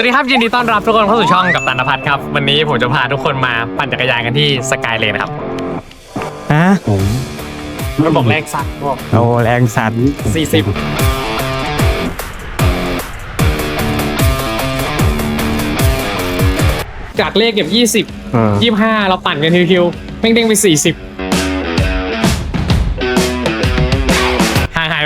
วัสดีครับยินดีต้อนรับทุกคนเข้าสู่ช่องกับตันพัฒน์ครับ วันนี้ผมจะพาทุกคนมาปั่นจักรยานกันที่สกายเลนครับฮะมันบอกแรงสักบอกโอ้แรงสัตว์สี่สิบจากเลขเก็บยี่สิบเออยี่ห้าเราปั่นกันทิวๆเด้งๆไปสี่สิบ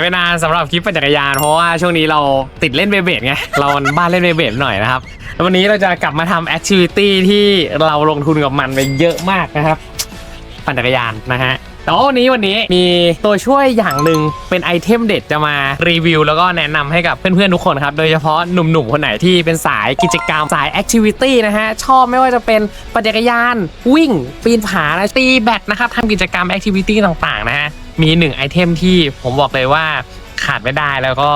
ไปนานสำหรับคลิปปั่นจักรยานเพราะว่าช่วงนี้เราติดเล่นเบเบดไง เราบ้านเล่นเบเบดหน่อยนะครับแล้ววันนี้เราจะกลับมาทำแอคทิวิตี้ที่เราลงทุนกับมันไปเยอะมากนะครับ ปั่นจักรยานนะฮะแต่ว่าวันนี้วันนี้มีตัวช่วยอย่างหนึ่งเป็นไอเทมเด็ดจะมารีวิว แล้วก็แนะนำให้กับเพื่อนๆทุกคนครับ โดยเฉพาะหนุ่มๆคนไหนที่เป็นสายกิจกรรมสายแอคทิวิตี้นะฮะ ชอบไม่ว่าจะเป็นปั่นจักรยาน วิ่ง ปีนผานะตีแบดนะครับทำกิจกรรมแอคทิวิตี้ต่างๆนะฮะ มีหนึ่งไอเทมที่ผมบอกเลยว่าขาดไม่ได้แล้วก็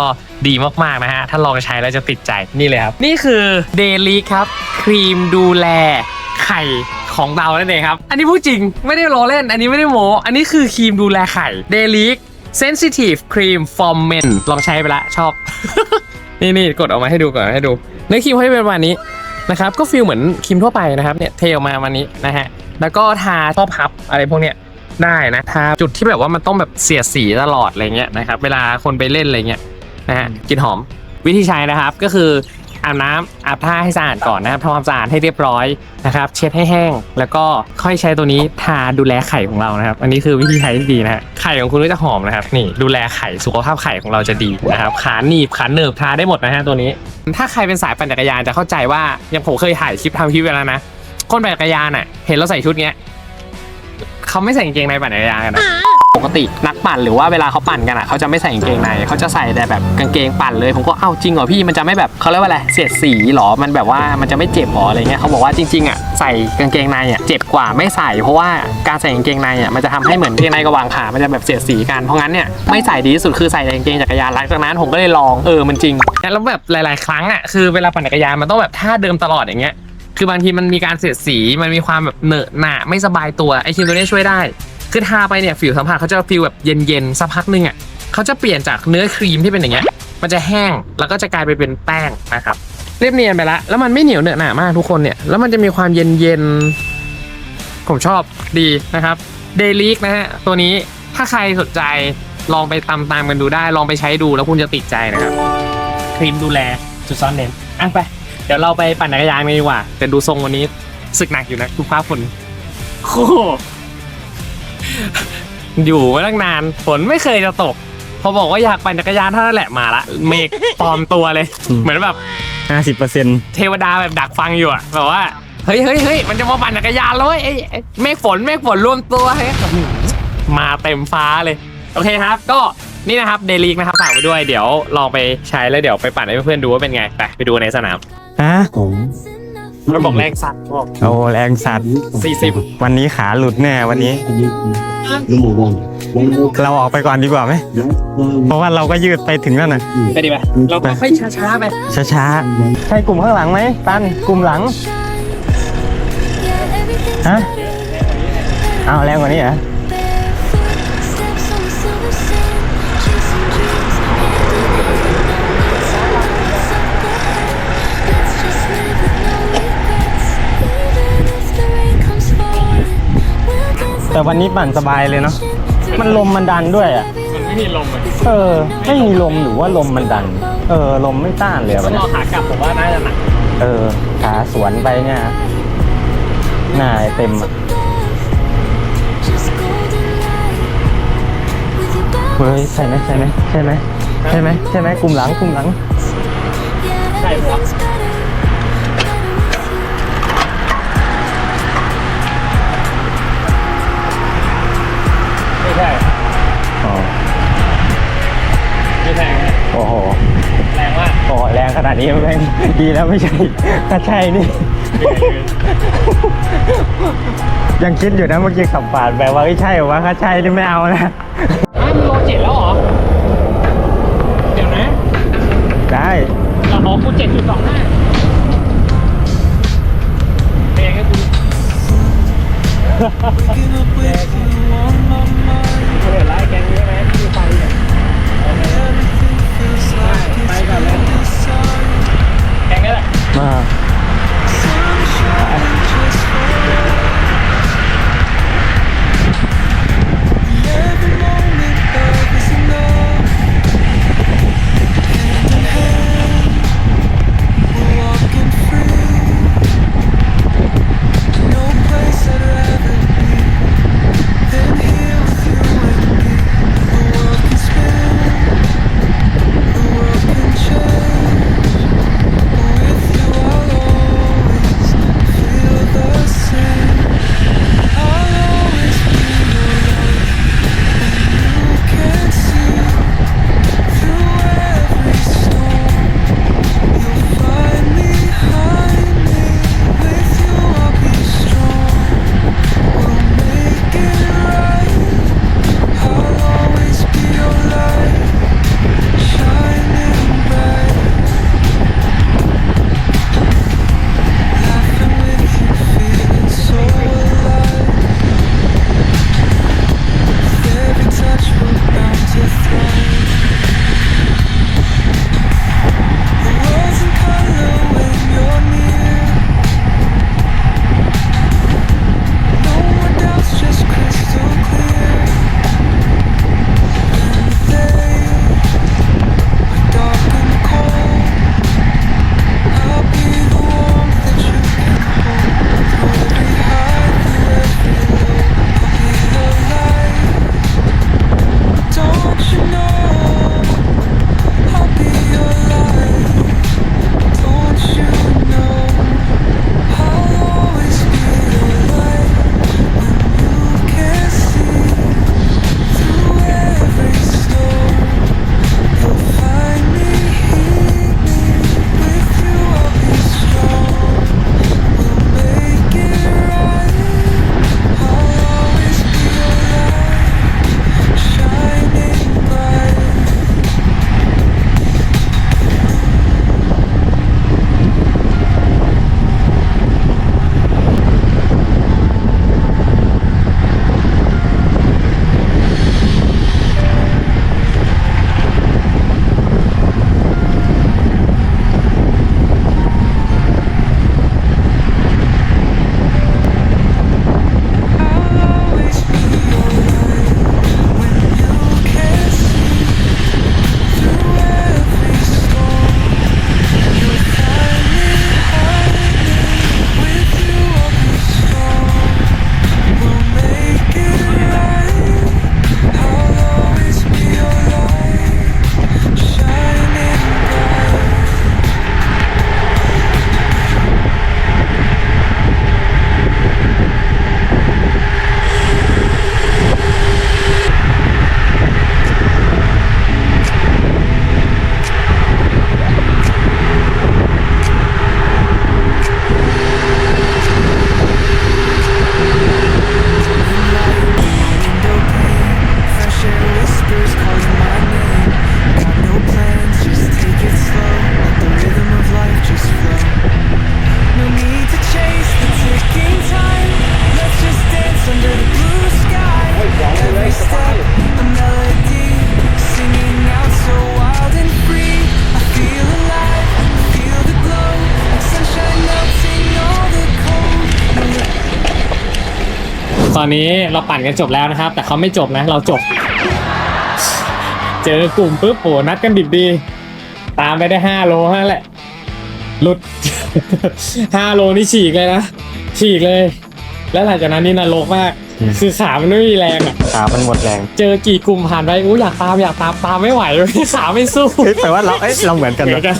ดีมากๆนะฮะ ถ้าลองใช้แล้วจะติดใจนี่เลยครับ นี่คือเดลิครับ ครีมดูแลไข่ของเรานั่นเองครับ อันนี้พูดจริงไม่ได้ล้อเล่น อันนี้ไม่ได้โมอันนี้คือครีมดูแลไข่ d a i l y Sensitive Cream for Men ลองใช้ไปละชอบ นี่นี่กดออกมาให้ดูก่อนให้ดูเนื้อครีมเขาจะเป็นประมาณนี้นะครับก็ฟีลเหมือนครีมทั่วไปนะครับเนี่ยเทออกมาวันนี้นะฮะแล้วก็ทาข้อพับอะไรพวกเนี้ย ได้นะทาจุดที่แบบว่ามันต้องแบบเสียดสีตลอดอะไรเงี้ยนะครับเวลาคนไปเล่นอะไรเงี้ยนะฮะกลินหอมวิธีใช้นะครับก็คืออาบน้ำอาบผ้าให้สะอาดก่อนนะครับทำความสะอาดให้เรียบร้อยนะครับ เช็ดให้แห้ง แล้วก็ค่อยใช้ตัวนี้ทาดูแลไข่ของเรานะครับ อันนี้คือวิธีใช้ที่ดีนะฮะไข่ของคุณก็จะหอมนะครับ นี่ดูแลไข่สุขภาพไข่ของเราจะดีนะครับขาหนีบขาเหนิบทาได้หมดนะฮะตัวนี้ ถ้าใครเป็นสายปั่นจักรยานจะเข้าใจว่าอย่างผมเคยถ่ายคลิปทำคลิปไปแล้วนะคนปั่นจักรยานอะเห็นเราใส่ชุดเนี้ย เขาไม่ใส่กางเกงในปั่นจักรยานกันนะปกตินักปั่นหรือว่าเวลาเขาปั่นกันอะเขาจะไม่ใส่กางเกงในเขาจะใส่แต่แบบกางเกงปั่นเลยผมก็เอ้าจริงเหรอพี่มันจะไม่แบบเขาเรียกว่าอะไรเสียดสีหรอมันแบบว่ามันจะไม่เจ็บหรออะไรเงี้ยเขาบอกว่าจริงๆอะใส่กางเกงในอะเจ็บกว่าไม่ใส่เพราะว่าการใส่กางเกงในอะมันจะทำให้เหมือนกางเกงในกับวางขามันจะแบบเสียดสีกันเพราะงั้นเนี่ยไม่ใส่ดีที่สุดคือใส่แต่กางเกงจักรยานหลังจากนั้นผมก็เลยลองเออมันจริงแล้วแบบหลาย ๆ ครั้งอะคือเวลาปั่นจักรยานมันต้องแบบท่าเดิมตลอดอย่างเงี้ย คือบางทีมันมีการเสียดสีมันมีความแบบเหนอะหนะไม่สบายตัวไอครีมตัวนี้ช่วยได้คือทาไปเนี่ยผิวสัมผัสเขาจะฟีลแบบเย็นๆสักพักหนึงอะเขาจะเปลี่ยนจากเนื้อครีมที่เป็นอย่างเงี้ยมันจะแห้งแล้วก็จะกลายไปเป็นแป้งนะครับเรียบเนียนไปละแล้วมันไม่เหนียวเหนอะหนามากทุกคนเนี่ยแล้วมันจะมีความเย็นๆผมชอบดีนะครับเดลิกนะฮะตัวนี้ถ้าใครสนใจลองไปตามตามกันดูได้ ลองไปใช้ดูแล้วคุณจะติดใจนะครับ ครีมดูแลจุดซ่อนเลนอะไป ดี๋ยวเราไปปั่นจักรยานกันดีกว่า แต่ดูทรงวันนี้ศึกหนักอยู่นะคุณฟ้าฝนโอ้โหอยู่มาตั้งนานฝนไม่เคยจะตก พอบอกว่าอยากปั่นจักรยานเท่านั้นแหละมาละ เมฆปลอมตัวเลย เหมือนแบบห้าสิบเปอร์เซ็นต์เทวดาแบบดักฟังอยู่อะแบบว่าเฮ้ยเฮ้ยเฮ้ยมันจะมาปั่นจักรยานแล้วเว้ยไอ้ไอ้เมฆฝนเมฆฝนรวมตัวเฮ้ยมาเต็มฟ้าเลย โอเคครับ ก็ นี่นะครับเดลิกนะครับฝากไว้ด้วยเดี๋ยวลองไปใช้แล้วเดี๋ยวไปปั่นให้เพื่อนๆดูว่าเป็นไงไปไปดูในสนามฮะมันบอกแรงสัตว์บอกโอ้แรงสัตว์สี่สิบวันนี้ขาหลุดแน่วันนี้ เราออกไปก่อนดีกว่าไหม เพราะว่าเราก็ยืดไปถึงแล้วนะไปดีไหมเราก็ค่อยช้าๆไปช้าๆใช่กลุ่มข้างหลังไหมตันกลุ่มหลังฮะเอาแรงกว่านี้เหรอ แต่วันนี้ปั่นสบายเลยเนาะมันลมมันดันด้วยอะมันไม่มีลมเลยเออ ไม่มีลมหรือว่าลมมันดัน เออ ลมไม่ต้านเลยอะวันรนี้อขากลับผมว่าน่าจะหนักเออ ขาสวนไปเนี่ยหน้าเต็มอะเฮ้ยใช่ไหมใช่ไหมใช่ไหมใช่ไหมใช่ไหมกลุ่มหลังกลุ่มหลังใช่หัวไใช่อ๋อไม่แรงนะโอ้โหแรงมากโอ้โหแรงขนาดนี้แม่งดีแล้วไม่ใช่ถ้าใช่นี่ ยังคิดอยู่นะเมื่อกี้ขับปาดแบบว่าไม่ใช่เหรอวะถ้าใช่นี่ไม่เอานะอ้าวมึงโลเจ็ดแล้วเหรอ เดี๋ยวนะได้เราบอกกูเจ็ดจุดสองห้าเพลงให้กู ตอนนี้เราปั่นกันจบแล้วนะครับ แต่เขาไม่จบนะ เราจบ เจอกลุ่มปุ๊บโอ้นัดกันดิบดี ตามไปได้ห้าโลนั่นแหละหลุดห้าโลนี่ฉีกเลยนะ ฉีกเลย แล้วหลังจากนั้นนี่นรกมาก คือขามันไม่มีแรงอะขามันหมดแรง เจอกี่กลุ่มผ่านไปอู้อยากตามอยากตามตามไม่ไหวเลยขาไม่สู้เฮ้ยแต่ว่าเราเอ้ยเราเหมือนกันเหมืนะอนกัน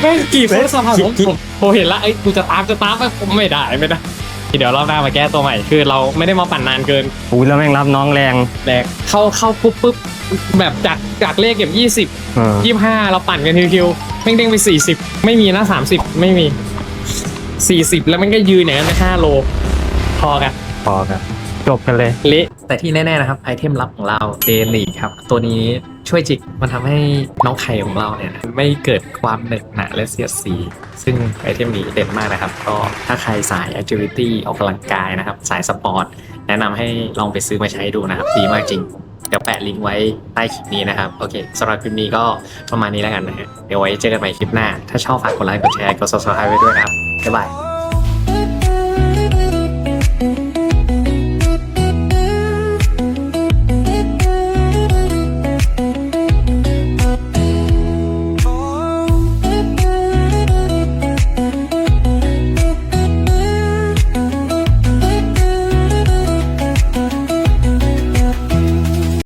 แม่งกี่คนสะพานผมคิดผมผมเห็นละไอ้ยกูจะตามจะตามไปผมไม่ได้ไม่ได้ เดี๋ยวรอบหน้ามาแก้ตัวใหม่ คือเราไม่ได้มาปั่นนานเกินอุ้ยแล้วแม่งรับน้องแรงแรกเข้าเข้าปุ๊บปุ๊บแบบจากจากเลขเก็บยี่สิบเออยี่ห้าเราปั่นกันคิวๆแม่งเด้งไปสี่สิบไม่มีนะสามสิบไม่มีสี่สิบแล้วมันก็ยืนอย่างนั้นไปห้าโล พอกันพอกันจบกันเลย เละ แต่ที่แน่ ๆ นะครับ ไอเทมลับของเราเดลีครับ ตัวนี้ ช่วยจิก มันทำให้น้องไข่ของเราเนี่ย ไม่เกิดความเหนอะหนะและเสียดสี ซึ่งไอเทมนี้เด่นมากนะครับ ก็ถ้าใครสาย agility ออกกำลังกายนะครับ สายสปอร์ต แนะนำให้ลองไปซื้อมาใช้ดูนะครับ ดีมากจริง เดี๋ยวแปะลิงก์ไว้ใต้คลิปนี้นะครับ โอเคสำหรับคลิปนี้ก็ประมาณนี้แล้วกันนะฮะเดี๋ยวไว้เจอกันใหม่คลิปหน้า ถ้าชอบฝากกดไลค์กดแชร์กด subscribe ไว้ด้วยนะครับบ๊ายบาย